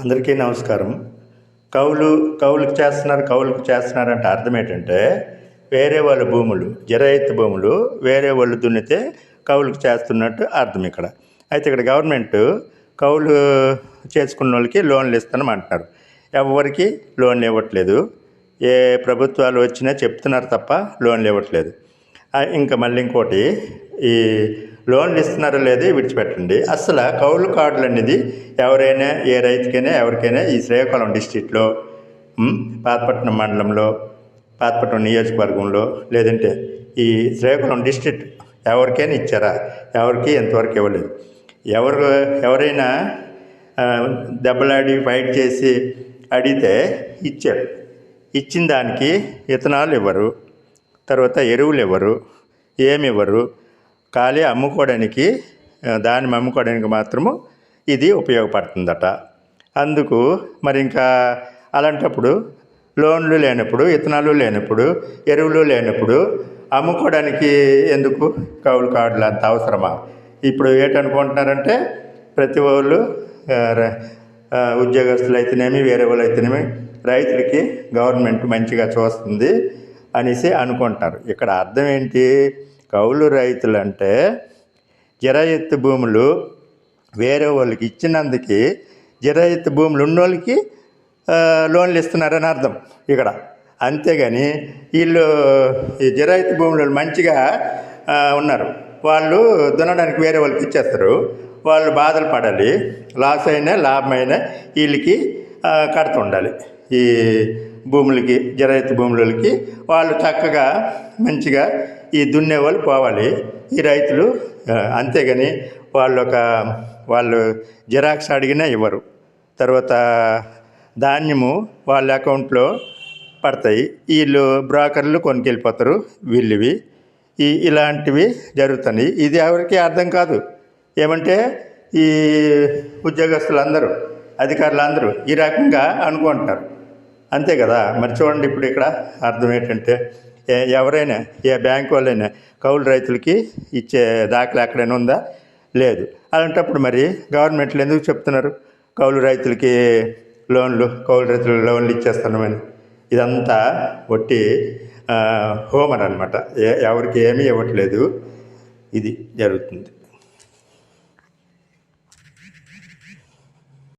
అందరికీ నమస్కారం. కౌలు కౌలుకు చేస్తున్నారు కౌలుకు చేస్తున్నారు అంటే అర్థం ఏంటంటే వేరే వాళ్ళ భూములు జరైతు భూములు వేరే వాళ్ళు దున్నితే కౌలుకు చేస్తున్నట్టు అర్థం ఇక్కడ. అయితే ఇక్కడ గవర్నమెంట్ కౌలు చేసుకున్న వాళ్ళకి లోన్లు ఇస్తానని అంటున్నారు. ఎవరికి లోన్లు ఇవ్వట్లేదు. ఏ ప్రభుత్వాలు వచ్చినా చెప్తున్నారు తప్ప లోన్లు ఇవ్వట్లేదు. ఇంకా మళ్ళీ ఇంకోటి ఈ లోన్లు ఇస్తున్నారో లేదో విడిచిపెట్టండి. అసలు కౌలు కార్డులు అనేది ఎవరైనా ఏ రైతుకైనా ఎవరికైనా ఈ శ్రీకాకుళం డిస్టిక్లో పాతపట్నం మండలంలో పాతపట్నం నియోజకవర్గంలో లేదంటే ఈ శ్రీకాకుళం డిస్ట్రిక్ట్ ఎవరికైనా ఇచ్చారా? ఎవరికి ఎంతవరకు ఇవ్వలేదు. ఎవరు ఎవరైనా దెబ్బలాడి ఫైట్ చేసి అడిగితే ఇచ్చారు. ఇచ్చిన దానికి విత్తనాలు ఇవ్వరు. తర్వాత ఎరువులు ఇవ్వరు. ఏమి ఇవ్వరు. ఖాళీ అమ్ముకోవడానికి దాన్ని అమ్ముకోవడానికి మాత్రము ఇది ఉపయోగపడుతుందట. అందుకు మరి ఇంకా అలాంటప్పుడు లోన్లు లేనప్పుడు విత్తనాలు లేనప్పుడు ఎరువులు లేనప్పుడు అమ్ముకోవడానికి ఎందుకు కౌలు కార్డులు అంత అవసరమా? ఇప్పుడు ఏంటనుకుంటున్నారంటే ప్రతి వాళ్ళు ఉద్యోగస్తులు అయితేనేమి వేరే వాళ్ళు అయితేనేమి రైతులకి గవర్నమెంట్ మంచిగా చూస్తుంది అనేసి అనుకుంటారు. ఇక్కడ అర్థం ఏంటి? కౌలు రైతులు అంటే జరాయత్తు భూములు వేరే వాళ్ళకి ఇచ్చినందుకు ఎత్తు భూములు ఉన్నోళ్ళకి లోన్లు ఇస్తున్నారని అర్థం ఇక్కడ. అంతేగాని వీళ్ళు ఈ జరాయితీ భూములు మంచిగా ఉన్నారు. వాళ్ళు దున్నడానికి వేరే వాళ్ళకి ఇచ్చేస్తారు. వాళ్ళు బాధలు పడాలి. లాస్ అయినా లాభమైనా వీళ్ళకి కడుతుండాలి ఈ భూములకి జరైతు భూములకి వాళ్ళు చక్కగా మంచిగా ఈ దున్నే వాళ్ళు పోవాలి. ఈ రైతులు అంతేగాని వాళ్ళు ఒక వాళ్ళు జిరాక్స్ అడిగినా ఇవ్వరు. తర్వాత ధాన్యము వాళ్ళ అకౌంట్లో పడతాయి. వీళ్ళు బ్రోకర్లు కొనుకెళ్ళిపోతారు వీళ్ళవి. ఈ ఇలాంటివి జరుగుతున్నాయి. ఇది ఎవరికి అర్థం కాదు. ఏమంటే ఈ ఉద్యోగస్తులందరూ అధికారులందరూ ఈ రకంగా అనుకుంటున్నారు. అంతే కదా. మరి చూడండి ఇప్పుడు ఇక్కడ అర్థం ఏంటంటే ఏ- ఎవరైనా ఏ బ్యాంక్ వాళ్ళైనా కౌలు రైతులకి ఇచ్చే దాఖలా ఎక్కడైనా ఉందా? లేదు. అలాంటప్పుడు మరి గవర్నమెంట్లు ఎందుకు చెప్తున్నారు? కౌలు రైతులకి లోన్లు కౌలు రైతులకు లోన్లు ఇచ్చేస్తున్నామని. ఇదంతా ఒట్టి హోమర్ అనమాట ఎవరికి ఏమీ ఇవ్వట్లేదు. ఇది జరుగుతుంది.